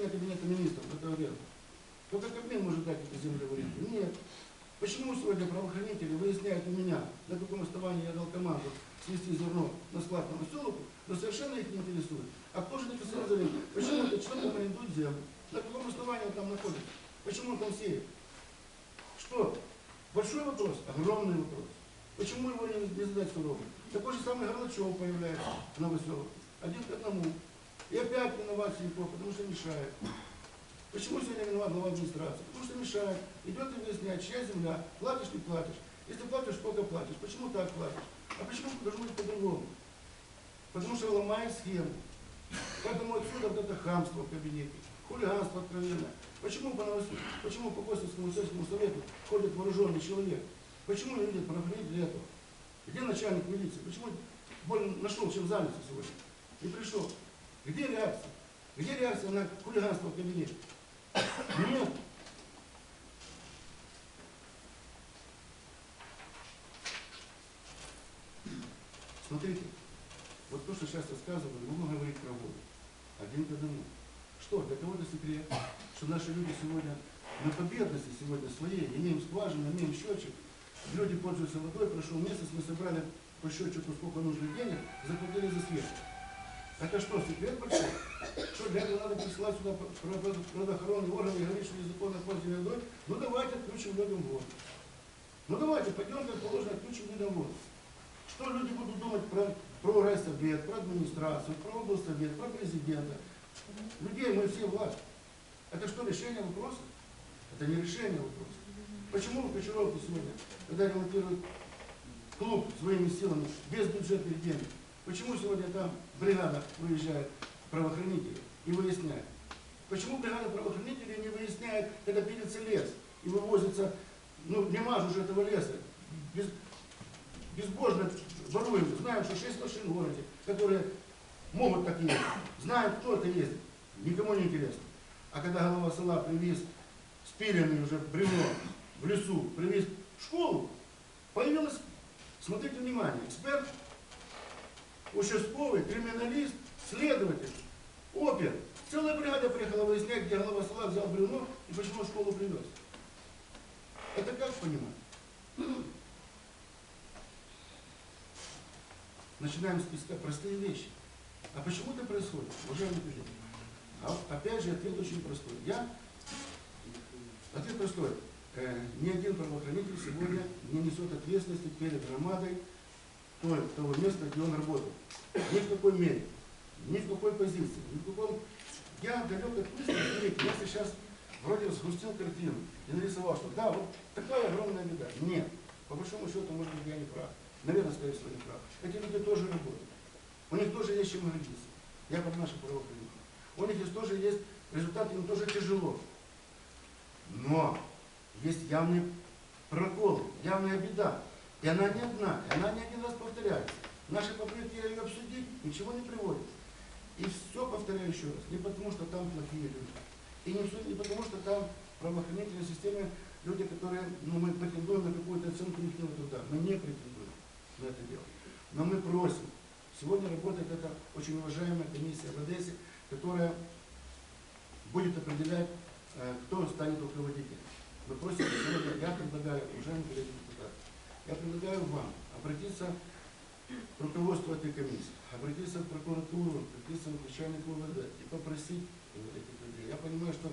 решение Кабинета министров этого дела. Только Кабмин может дать эту землю в аренду. Нет. Почему сегодня правоохранители выясняют у меня, на каком основании я дал команду свести зерно на склад на Веселуху, но совершенно их не интересует. А кто же написал заявление? Почему этот человек арендует землю? На каком основании он там находится? Почему он там сеет? Что? Большой вопрос, огромный вопрос. Почему его не, не задать сурово? Такой же самый Горлачев появляется на Веселуху. Один к одному. И опять виноват Синько, потому что мешает. Почему сегодня виноват глава администрации? Потому что мешает. Идет и выясняет, чья земля, платишь, не платишь. Если платишь, сколько платишь? Почему так платишь? А почему должно быть по-другому? Потому что ломает схему. Поэтому отсюда вот это хамство в кабинете, хулиганство откровенное. Почему по, Новос- почему по Костинскому сельскому совету ходит вооруженный человек? Почему не видят правоохранители этого? Где начальник милиции? Почему больно нашел, чем заняться сегодня? Не пришел. Где реакция? Где реакция на хулиганство в кабинете? Нет. Смотрите, вот то, что сейчас рассказываю, могу говорить про воду. Один к одному. Что, для кого-то секрет, что наши люди сегодня на победности сегодня своей, имеем скважину, имеем счетчик, люди пользуются водой, прошел месяц, мы собрали по счетчику сколько нужно денег, заплатили за свет. Это что, секрет большой? Что для этого надо присылать сюда правоохранные органы и говорить, что незаконно пользование водой? Ну давайте отключим людям воду. Ну давайте, пойдем, как положено, отключим людям воду. Что люди будут думать про, про райсовет, про администрацию, про облсовет, про президента? Людей мы все власть. Это что, решение вопроса? Это не решение вопроса. Почему в Кочаровке сегодня, когда ремонтируют клуб своими силами, без бюджетных денег, почему сегодня там бригада выезжает правоохранителей и выясняет? Почему бригада правоохранителей не выясняет, когда пилится лес и вывозится, ну, нема же уже этого леса, без, безбожно воруем, знаем, что шесть машин в городе, которые могут так ездить, знаем, кто это ездит, никому не интересно. А когда голова села привез спиленный уже бревно в лесу, привез в школу, появилась, смотрите внимание, эксперт, участковый, криминалист, следователь, опер. Целая бригада приехала выяснять, где голова села взял бревно и почему в школу привез. Это как понимать? начинаем с песка простые вещи. А почему это происходит? Уважаемые коллеги, а опять же ответ очень простой. Я, ответ простой. Э, ни один правоохранитель сегодня не несет ответственности перед громадой той, того места, где он работал. Ни в какой мере, ни в какой позиции, ни в каком... Я далек от мысли, я сейчас вроде сгустил картину и нарисовал, что да, вот такая огромная беда. Нет, по большому счету, может быть, я не прав. Наверное, скорее всего, не прав. Эти люди тоже работают. У них тоже есть чем гордиться. Я как наших правоохранителей. У них есть тоже есть результат, им тоже тяжело. Но есть явный прокол, явная беда. И она не одна, и она не один раз повторяется. Наши попытки ее обсудить ничего не приводят. И все повторяю еще раз. Не потому, что там плохие люди. И не, не потому, что там правоохранительной системе люди, которые, ну, мы претендуем на какую-то оценку их труда. Мы не претендуем на это дело. Но мы просим. Сегодня работает эта очень уважаемая комиссия в Одессе, которая будет определять, э, кто станет руководителем. Мы просим я предлагаю, уважаемые коллеги я предлагаю вам обратиться к руководству этой комиссии, обратиться в прокуратуру, обратиться к начальнику УВД и попросить этих людей. Я понимаю, что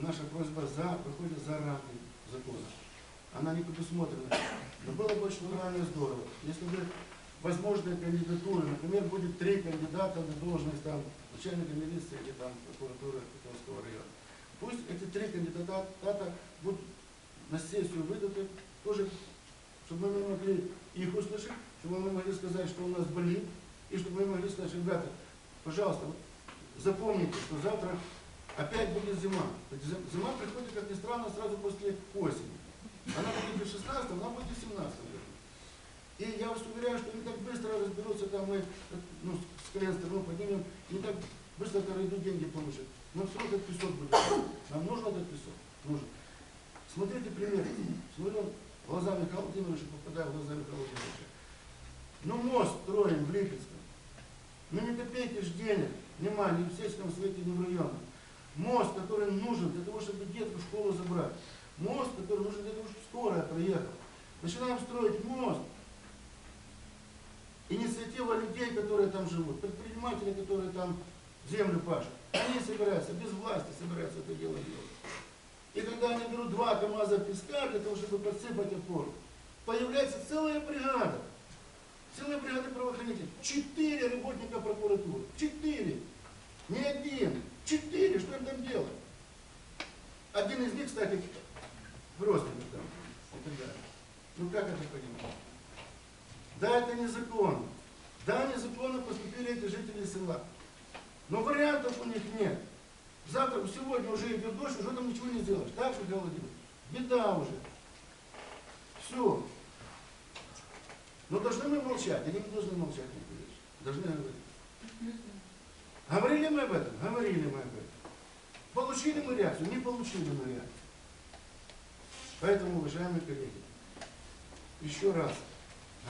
наша просьба за, выходит за рамки закона. Она не предусмотрена. Но было бы очень правильно и здорово, если бы возможные кандидатуры, например, будет три кандидата на должность там начальника милиции или там прокуратуры Петровского района. Пусть эти три кандидата будут на сессию выдаты, тоже, чтобы мы могли их услышать, чтобы мы могли сказать, что у нас болит, и чтобы мы могли сказать, ребята, пожалуйста, запомните, что завтра опять будет зима. Зима приходит, как ни странно, сразу после осени. Она будет в 16 она будет в 17 году. И я вас уверяю, что не так быстро разберутся там мы, ну, с колен страну поднимем, не так быстро идут деньги получат. Нам все этот песок будет. Нам нужен этот песок. Нужен. Смотрите пример. Смотрю в глаза Михаила Владимировича, попадаю в глаза Михаила Владимировича. Ну мост строим в Липецком. Ну не копейки ж денег. Нема ни в сельском совете, ни в районе. Мост, который нужен для того, чтобы детку в школу забрать. Мост, который нужен для того, чтобы скорая приехала. Начинаем строить мост. Инициатива людей, которые там живут, предприниматели, которые там землю пашут. Они собираются, без власти собираются это. Когда они берут два КАМАЗа песка для того, чтобы подсыпать опору, появляется целая бригада. Целая бригада правоохранителей. Четыре работника прокуратуры. Четыре. Не один. Четыре. Что им там делать? Один из них, кстати, родственник там. И так далее. Ну как это понимать? Да, это незаконно. Да, незаконно поступили эти жители села. Но вариантов у них нет. Завтра, сегодня уже идет дождь, уже там ничего не сделаешь. Так, Михаил Владимирович? Беда уже. Все. Но должны мы молчать, или не должны молчать, Николай Ильич? Должны говорить. Говорили мы об этом? Говорили мы об этом. Получили мы реакцию? Не получили мы реакцию. Поэтому, уважаемые коллеги, еще раз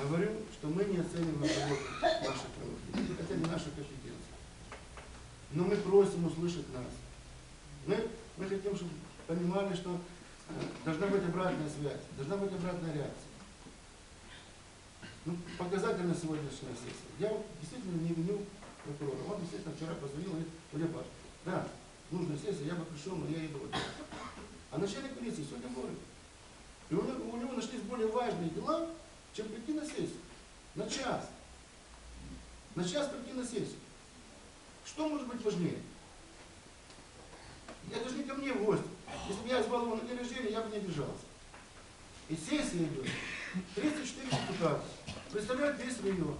говорю, что мы не оцениваем работу наших правоохранителей, хотя не наша компетенция. Но мы просим услышать нас. Мы, мы хотим, чтобы понимали, что э, должна быть обратная связь, должна быть обратная реакция. Ну, показательная сегодняшняя сессия. Я действительно не виню прокурора. Он, естественно, вчера позвонил и говорит, Оля Паш, да, нужная сессия, я бы пришел, но я иду. А начальник полиции сегодня говорит. И у него, у него нашлись более важные дела, чем прийти на сессию. На час. На час прийти на сессию. Что может быть важнее? Это же не ко мне в гости. Если бы я звал его на день рождения, я бы не обижался. И сессия идет. 34 депутата. Представляют весь район.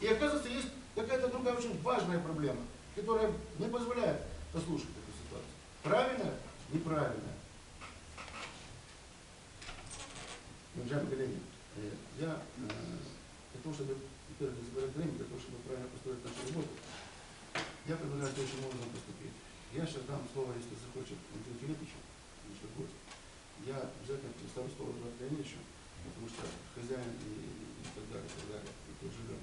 И оказывается, есть какая-то другая очень важная проблема, которая не позволяет послушать эту ситуацию. Правильно? Неправильно. Уважаемые коллеги, я э, для того, не забирать время, для того, чтобы правильно построить нашу работу, я предлагаю следующим образом поступить. Я сейчас дам слово, если захочет, Андрею Филипповичу, наш гость. Я обязательно представлю слово Эдуарду Леонидовичу, потому что хозяин и, и так далее, и так далее, и тут живем.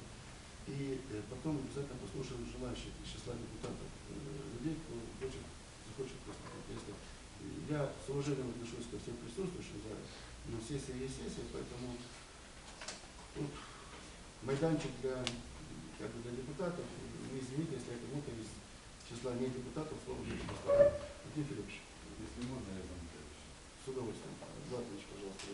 И э, потом обязательно послушаем желающих из числа депутатов, э, людей, кто хочет, захочет поступить. Если, я с уважением отношусь ко всем присутствующим зале, но сессия есть сессия, поэтому майданчик для, как бы для депутатов, не извините, если я кому-то из числа не депутатов слово не поставлю. Владимир Филиппович, Если можно, я вам с удовольствием. Златович, пожалуйста.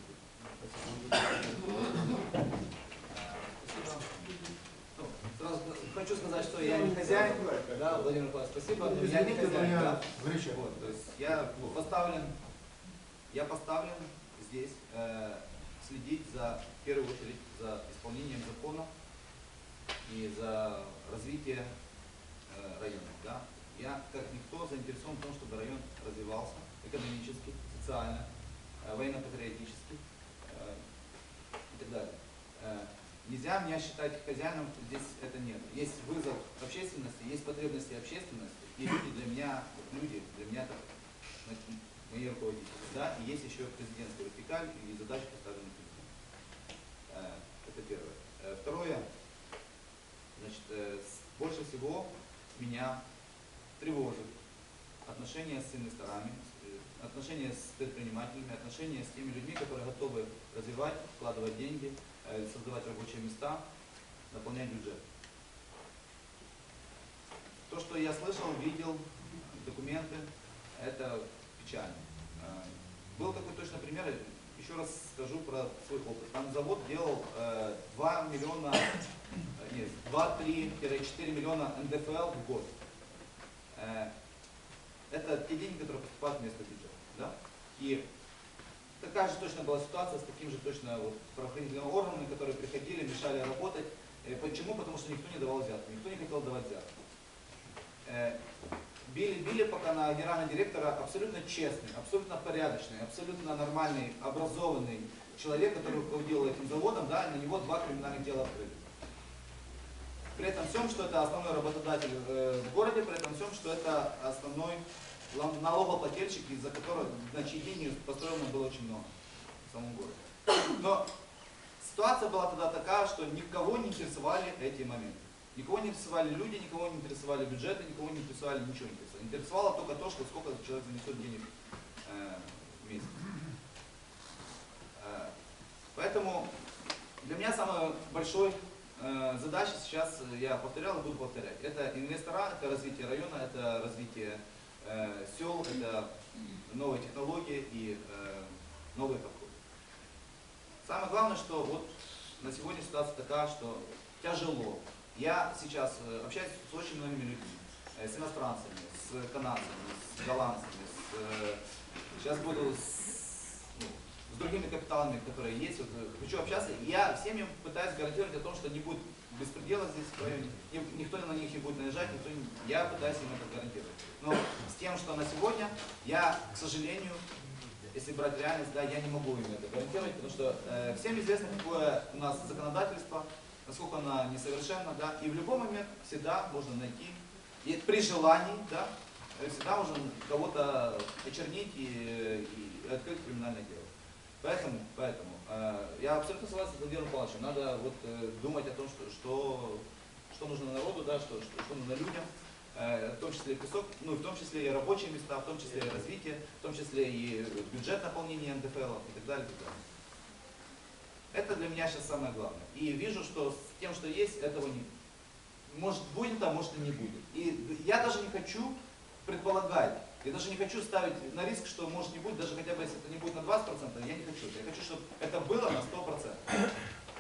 Ну, Сразу хочу сказать, что я не хозяин. Да, Владимир Николаевич, спасибо. Я не хозяин. я да. Вот, то есть я поставлен, я поставлен здесь э, следить за, в первую очередь, за исполнением закона и за развитие э, района. Да? Я, как никто, заинтересован в том, чтобы район развивался экономически, социально, э, военно-патриотически э, и так далее. Э, Нельзя меня считать хозяином, здесь это нет. Есть вызов общественности, есть потребности общественности, и люди для меня, люди, для меня значит, мои руководители, да, и есть еще президентская вертикаль и задачи поставлены президентом. Э, Это первое. Э, Второе, значит, э, больше всего меня тревожит отношения с инвесторами, отношения с предпринимателями, отношения с теми людьми, которые готовы развивать, вкладывать деньги, создавать рабочие места, наполнять бюджет. То, что я слышал, видел, документы, это печально. Э, Был такой точно пример, еще раз скажу про свой опыт. Там завод делал э, 2 миллиона, э, нет, 2-3-4 миллиона НДФЛ в год. Э, Это те деньги, которые поступают вместо бюджета. Да? И такая же точно была ситуация с таким же точно вот, правоохранительными органами, которые приходили, мешали работать. Э, Почему? Потому что никто не давал взятки, никто не хотел давать взятки. Били, били пока на генерального директора абсолютно честный, абсолютно порядочный, абсолютно нормальный, образованный человек, который руководил этим заводом, да, на него два криминальных дела открыли. При этом всем, что это основной работодатель э, в городе, при этом всем, что это основной налогоплательщик, из-за которого, на чьи построено было очень много в самом городе. Но ситуация была тогда такая, что никого не интересовали эти моменты. Никого не интересовали люди, никого не интересовали бюджеты, никого не интересовали ничего не интересовало. Интересовало только то, что сколько человек занесет денег э, в месяц. Э, Поэтому для меня самой большой э, задачей сейчас, э, я повторял и буду повторять, это инвестора, это развитие района, это развитие э, сел, это новые технологии и э, новые подходы. Самое главное, что вот на сегодня ситуация такая, что тяжело. Я сейчас э, общаюсь с очень многими людьми, э, с иностранцами, с канадцами, с голландцами, с, э, сейчас буду с, ну, с другими капиталами, которые есть. Вот, хочу общаться. И я всем им пытаюсь гарантировать о том, что не будет беспредела здесь в районе, ни- никто на них не будет наезжать, никто не- я пытаюсь им это гарантировать. Но с тем, что на сегодня, я, к сожалению, если брать реальность, да, я не могу им это гарантировать, потому что э, всем известно, какое у нас законодательство, насколько оно несовершенно, да, и в любой момент всегда можно найти, и при желании, да, всегда можно кого-то очернить и, и открыть криминальное дело. Поэтому, поэтому э, я абсолютно согласен с Владимиром Павловичем, надо вот э, думать о том, что, что, что нужно народу, да, что, что, что нужно людям, э, в том числе и песок, ну, в том числе и рабочие места, в том числе и развитие, в том числе и бюджет наполнения НДФЛ и так далее. и так далее. Это для меня сейчас самое главное. И вижу, что с тем, что есть, этого не может будет, а может и не будет. И я даже не хочу предполагать, я даже не хочу ставить на риск, что может не будет, даже хотя бы если это не будет на 20%, я не хочу. Я хочу, чтобы это было на 100%.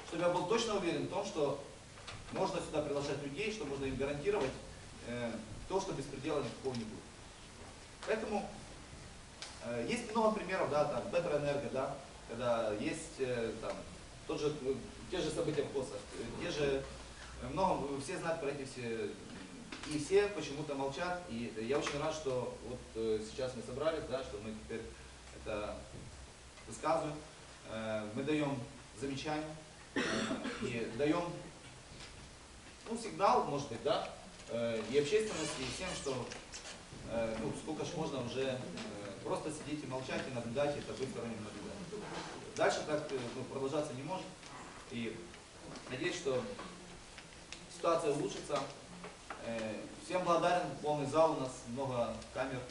Чтобы я был точно уверен в том, что можно сюда приглашать людей, что можно им гарантировать э, то, что беспредела никакого не будет. Поэтому э, есть много примеров, да, там, Better Энерго, да, когда есть э, там, тот же, э, те же события в КОСах, те же, э, много, все знают про эти все, и все почему-то молчат, и я очень рад, что вот э, сейчас мы собрались, да, что мы теперь это высказываем, Э, мы даем замечания и даем ну, сигнал, может быть, да, и общественности, и всем, что ну, сколько ж можно уже просто сидеть и молчать, и наблюдать, это быть сторонним наблюдателем. Дальше так э, ну, продолжаться не может. И надеюсь, что ситуация улучшится. Э, Всем благодарен, полный зал, у нас много камер,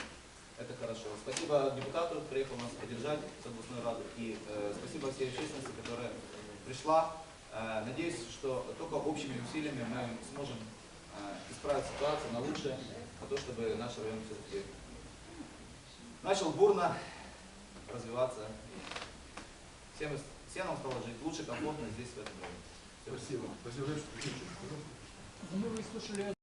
это хорошо. Спасибо депутату, приехал нас поддержать с областной рады. И э, спасибо всей общественности, которая пришла. Э, надеюсь, что только общими усилиями мы сможем э, исправить ситуацию на лучшее, на то, чтобы наш район все-таки начал бурно развиваться. Всем, всем нам стало жить лучше, комфортно здесь, в этом. Всё. Спасибо. Спасибо, что включили. Ну, мы выслушали